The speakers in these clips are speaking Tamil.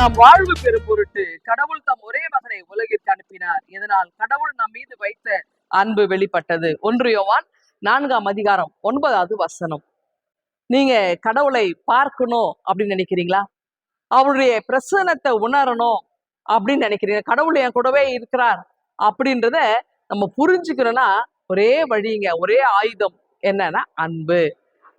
நாம் வாழ்வு பெறும் பொருட்டு கடவுள் தம் ஒரே மகனை உலகிற்கு அனுப்பினார். இதனால் கடவுள் நம் மீது வைத்த அன்பு வெளிப்பட்டது. ஒன்று யோவான் நான்காம் அதிகாரம் ஒன்பதாவது வசனம். நீங்க கடவுளை பார்க்கணும் அப்படின்னு நினைக்கிறீங்களா? அவருடைய பிரசன்னத்தை உணரணும் அப்படின்னு நினைக்கிறீங்க. கடவுள் என் கூடவே இருக்கிறார் அப்படின்றத நம்ம புரிஞ்சுக்கணும்னா ஒரே வழிங்க ஒரே ஆயுதம் என்னன்னா அன்பு.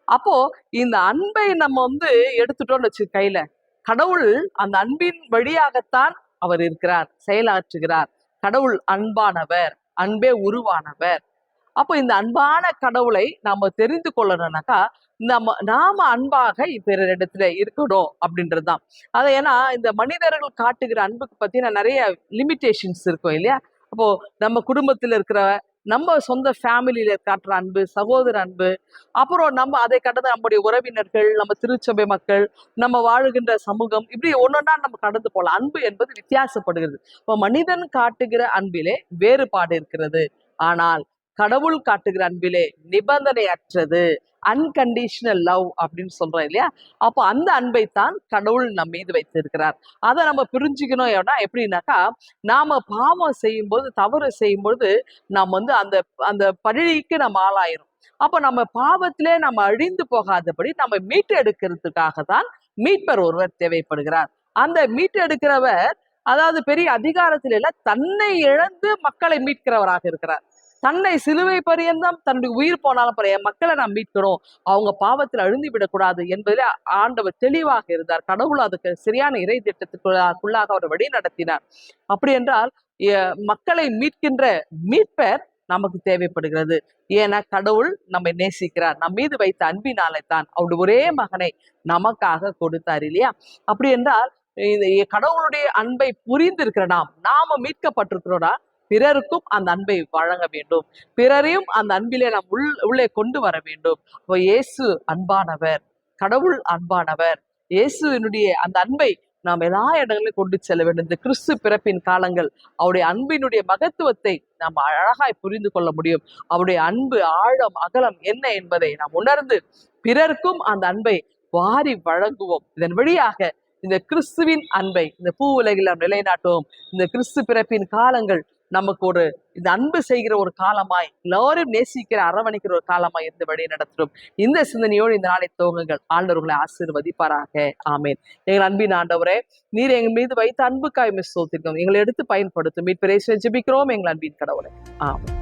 அப்போ இந்த அன்பை நம்ம வந்து எடுத்துட்டோம்னு வச்சு கையில. கடவுள் அந்த அன்பின் வழியாகத்தான் அவர் இருக்கிறார் செயலாற்றுகிறார். கடவுள் அன்பானவர் அன்பே உருவானவர். அப்போ இந்த அன்பான கடவுளை நாம தெரிந்து கொள்ளணும்னாக்கா நம்ம நாம அன்பாக பிறரிடத்துல இருக்கணும் அப்படின்றதுதான். அதை ஏன்னா இந்த மனிதர்கள் காட்டுகிற அன்புக்கு பத்தின நிறைய லிமிட்டேஷன்ஸ் இருக்கும் இல்லையா? அப்போ நம்ம குடும்பத்தில் இருக்கிற நம்ம சொந்த ஃபேமிலியில காட்டுற அன்பு சகோதர அன்பு அப்புறம் நம்ம அதை கடந்து நம்முடைய உறவினர்கள் நம்ம திருச்சபை மக்கள் நம்ம வாழுகின்ற சமூகம் இப்படி ஒன்னொன்னா நம்ம கடந்து போகலாம். அன்பு என்பது வித்தியாசப்படுகிறது. இப்போ மனிதன் காட்டுகிற அன்பிலே வேறுபாடு இருக்கிறது. ஆனால் கடவுள் காட்டுகிற அன்பிலே நிபந்தனை அற்றது அன்கண்டிஷனல் லவ் அப்படின்னு சொல்றோம் இல்லையா? அப்போ அந்த அன்பை தான் கடவுள் நம் மீது வைத்திருக்கிறார். அதை நம்ம புரிஞ்சுக்கணும் ஏன்னா எப்படின்னாக்கா நாம பாவம் செய்யும்போது தவறு செய்யும்போது நாம் வந்து அந்த அந்த பழிக்கு நம்ம ஆளாயிரும். அப்போ நம்ம பாவத்திலே நம்ம அழிந்து போகாதபடி நம்ம மீட்டு எடுக்கிறதுக்காக தான் மீட்பர் ஒருவர் தேவைப்படுகிறார். அந்த மீட்டு எடுக்கிறவர் அதாவது பெரிய அதிகாரத்தில் இல்லை தன்னை இழந்து மக்களை மீட்கிறவராக இருக்கிறார். தன்னை சிலுவை பரியந்தம் தன்னுடைய உயிர் போனாலும் பரைய மக்களை நாம் மீட்கிறோம் அவங்க பாவத்தில் அழுந்தி விடக்கூடாது என்பதில் ஆண்டவர் தெளிவாக இருந்தார். கடவுள் அதுக்கு சரியான இறை திட்டத்துக்குள்ளாக அவர் வழி நடத்தினார். அப்படி என்றால் மக்களை மீட்கின்ற மீட்பர் நமக்கு தேவைப்படுகிறது. ஏன்னா கடவுள் நம்மை நேசிக்கிறார். நம் மீது வைத்த அன்பினாலே தான் அவருடைய ஒரே மகனை நமக்காக கொடுத்தார் இல்லையா? அப்படி என்றால் கடவுளுடைய அன்பை புரிந்திருக்கிற நாம் நாம மீட்கப்பட்டிருக்கிறோம்னா பிறருக்கும் அந்த அன்பை வழங்க வேண்டும். பிறரையும் அந்த அன்பிலே நாம் உள் உள்ளே கொண்டு வர வேண்டும். அப்போ இயேசு அன்பானவர் கடவுள் அன்பானவர். இயேசுவினுடைய அந்த அன்பை நாம் எல்லா இடங்களிலும் கொண்டு செல்ல வேண்டும். இந்த கிறிஸ்து பிறப்பின் காலங்கள் அவருடைய அன்பினுடைய மகத்துவத்தை நாம் அழகாய் புரிந்து கொள்ள முடியும். அவருடைய அன்பு ஆழம் அகலம் என்ன என்பதை நாம் உணர்ந்து பிறருக்கும் அந்த அன்பை வாரி வழங்குவோம். இதன் வழியாக இந்த கிறிஸ்துவின் அன்பை இந்த பூ உலகில் நாம் நிலைநாட்டுவோம். இந்த கிறிஸ்து பிறப்பின் காலங்கள் நமக்கு ஒரு இந்த அன்பு செய்கிற ஒரு காலமாய் எல்லாரும் நேசிக்கிற அரவணைக்கிற ஒரு காலமாய் இருந்து வழி நடத்தும் இந்த சிந்தனையோடு இந்த நாளை துவங்குங்கள். ஆண்டவர்களை ஆசீர்வதிப்பாராக. ஆமேன். எங்கள் அன்பின் ஆண்டவரே நீர் எங்கள் மீது வைத்த அன்புக்காய் மிஸ் சோத்திருக்கோம் எங்களை எடுத்து பயன்படுத்தும். மீட்பரை ஜெபிக்கிறோம் எங்கள் அன்பின் கடவுளை. ஆமாம்